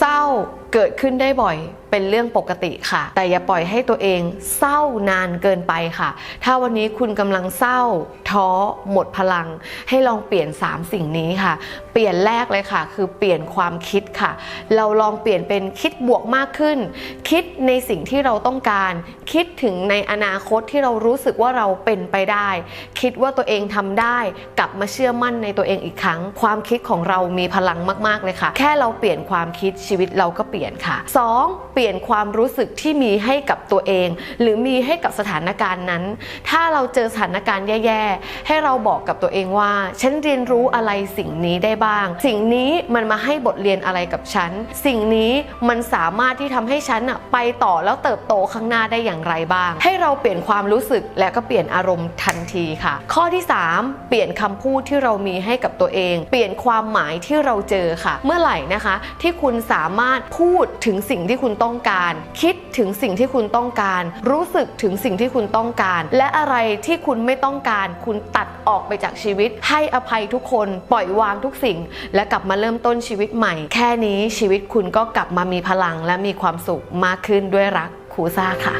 เศร้า เกิดขึ้นได้บ่อยเป็นเรื่องปกติค่ะ แต่อย่าปล่อยให้ตัวเองเศร้านานเกินไปค่ะ ถ้าวันนี้คุณกำลังเศร้า ท้อ หมดพลัง ให้ลองเปลี่ยน 3 สิ่งนี้ค่ะ เปลี่ยนแรกเลยค่ะ คือเปลี่ยนความคิดค่ะ เราลองเปลี่ยนเป็นคิดบวกมากขึ้น คิดในสิ่งที่เราต้องการ คิดถึงในอนาคตที่เรารู้สึกว่าเราเป็นไปได้ คิดว่าตัวเองทำได้ กลับมาเชื่อมั่นในตัวเองอีกครั้ง ความคิดของเรามีพลังมาก ๆเลยค่ะ แค่เราเปลี่ยนความคิดชีวิตเราก็เปลี่ยนค่ะ 2. เปลี่ยนความรู้สึกที่มีให้กับตัวเอง หรือมีให้กับสถานการณ์นั้น ถ้าเราเจอสถานการณ์แย่ๆ ให้เราบอกกับตัวเองว่า ฉันเรียนรู้อะไรสิ่งนี้ได้บ้าง สิ่งนี้มันมาให้บทเรียนอะไรกับฉัน สิ่งนี้มันสามารถที่ทำให้ฉันอะไปต่อแล้วเติบโตข้างหน้าได้อย่างไรบ้าง ให้เราเปลี่ยนความรู้สึกและก็เปลี่ยนอารมณ์ทันทีค่ะ ข้อที่ 3 เปลี่ยนคำพูดที่เรามีให้กับตัวเอง เปลี่ยนความหมายที่เราเจอค่ะ เมื่อไหร่นะคะ ที่คุณสามารถพูดพูดถึงสิ่งที่คุณต้องการ คิดถึงสิ่งที่คุณต้องการ รู้สึกถึงสิ่งที่คุณต้องการ และอะไรที่คุณไม่ต้องการ คุณตัดออกไปจากชีวิต ให้อภัยทุกคนปล่อยวางทุกสิ่ง และกลับมาเริ่มต้นชีวิตใหม่ แค่นี้ชีวิตคุณก็กลับมามีพลังและมีความสุขมากขึ้นด้วยรักครูซ่าค่ะ